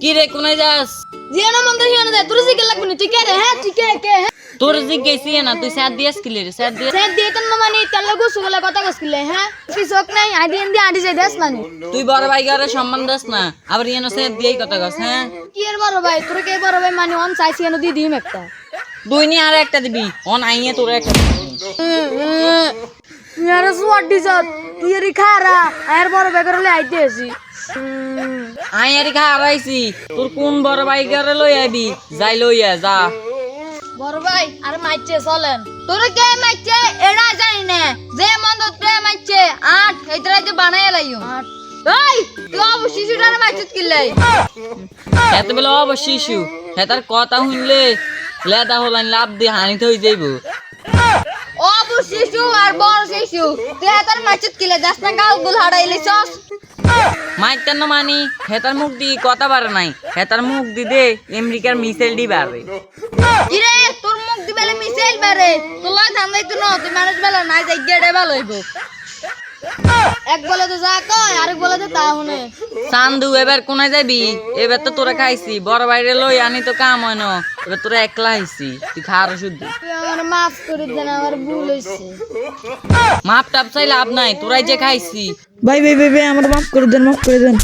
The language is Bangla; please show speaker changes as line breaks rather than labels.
কি রে কোনায় যাস?
জিয়ানো মন্দ হিয়ানো দে তোর জিকে লাগবে না তুই কে রে হ্যাঁ তুই কে কে হ্যাঁ।
তোর জিজ্ঞেসি না তুই স্যার দিয়াস কি রে স্যার দিয়ে
সে দিয়ে তোর মানে তার লগু সুগলা কথা কইছিলে হ্যাঁ? তুই চোখ নাই আদি এন্দি আদি যাই দেস মানে
তুই বড় ভাই গারে সম্মান দাস না আবার ইয়েন স্যার দিয়েই কথা কস হ্যাঁ?
কি এর বড় ভাই তোর কে বড় ভাই মানে অন চাইছি এনো দি দিম একটা।
দুই নি আর একটা দিবি অন আইয়ে তোর একটা।
মেরে সুয়ার ডিজাত তুই এরি খারা আর বড় ভাই করে আইতে আসি।
আই আর খা আড়াইছি তোর কোন বড় ভাই গারে লই আইবি? যাই লইয়া যা।
বড় ভাই আর মাইছে চলেন। তোর কে মাইছে এড়া জানি না। যে মন্দ তে মাইছে আট এইতরা যে বানাই লাইও। ওই তুই অবশ্যই শিশুটার মাইছে কিলাই
এত বেলা অবশ্যই শিশু হেতার কথা শুনলে লেদা হলান লাভ দিয়ে হানিতে হয়ে যাইব।
অবশ্যই শিশু আর বড় শিশু তুই এতার মাইছে কিলে দাস না গাল গুল হারাইলি চস।
না মানি হেতার মুখ দি কথা পারে নাই। হেতার মুখ দি দে আমেরিকার মিসাইল দি বাড়ে।
কিরে তোর মুখ দিবেলে মিসাইল বারে তোর লয় ধান ন তুই মানুষ বেলা নাই যাই গেড়ে ভালো হইব। এক বলে তো যা কয় আরেক বলে তো তা শুনে।
সান্দু এবার কোনায় যাবি? এবার তো তোরা খাইছি। বড় বাইরে লই আনি তো কাম হয় না। এবার তোরা একলা আইছি। তুই খাওয়ার শুদ্ধ
আমার মাফ করে দেন আমার ভুল হইছে।
মাপ টাপ চাই লাভ নাই। তোরাই যে খাইছি।
ভাই ভাই ভাই ভাই আমার মাফ করে দেন মাফ করে দেন।